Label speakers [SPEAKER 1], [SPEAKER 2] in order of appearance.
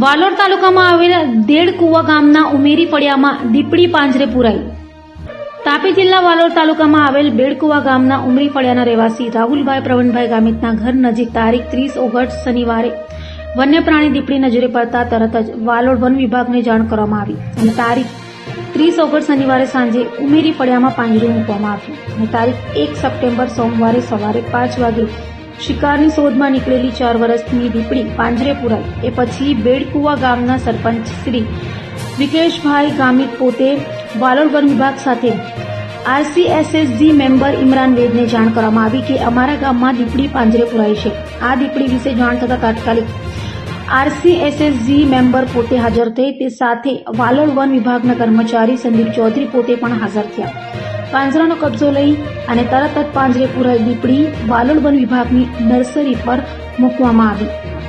[SPEAKER 1] વાલોડ તાલુકામાં આવેલા દેડ કુવા ગામના ઉમેરી ફળિયામાં દીપડી પાંજરે પુરાઈ. તાપી જિલ્લા વાલોડ તાલુકામાં આવેલ બેડકુવા ગામના ઉમરી ફળિયાના રહેવાસી રાહુલભાઈ પ્રવણભાઈ ગામિતના ઘર નજીક તારીખ ત્રીસ ઓગસ્ટ શનિવારે વન્ય પ્રાણી દીપડી નજરે પડતા તરત જ વાલોડ વન વિભાગને જાણ કરવામાં આવી અને તારીખ ત્રીસ ઓગસ્ટ શનિવારે સાંજે ઉમેરી ફળિયામાં પાંજરું મૂકવામાં આવ્યું. અને તારીખ એક સપ્ટેમ્બર સોમવારે સવારે પાંચ વાગે શિકારની શોધમાં નીકળેલી ચાર વર્ષની દીપડી પાંજરે પુરાઈ એ પછી બેડકુવા ગામના સરપંચ શ્રી વિકેશભાઈ ગામિત પોતે વાલોડ વન વિભાગ સાથે આરસીએસએસજી મેમ્બર ઇમરાન વેદને જાણ કરવામાં આવી કે અમારા ગામમાં દીપડી પાંજરે પુરાઈ છે. આ દીપડી વિશે જાણ થતાં તાત્કાલિક આરસીએસએસજી મેમ્બર પોતે હાજર થઈ. તે સાથે વાલોડ વન વિભાગના કર્મચારી સંદીપ ચૌધરી પોતે પણ હાજર થયા. પાંજરાનો કબજો લઈ અને તરત જ પાંજરે પૂરાઈ દીપડી વાલોડ વન વિભાગની નર્સરી પર મૂકવામાં આવી.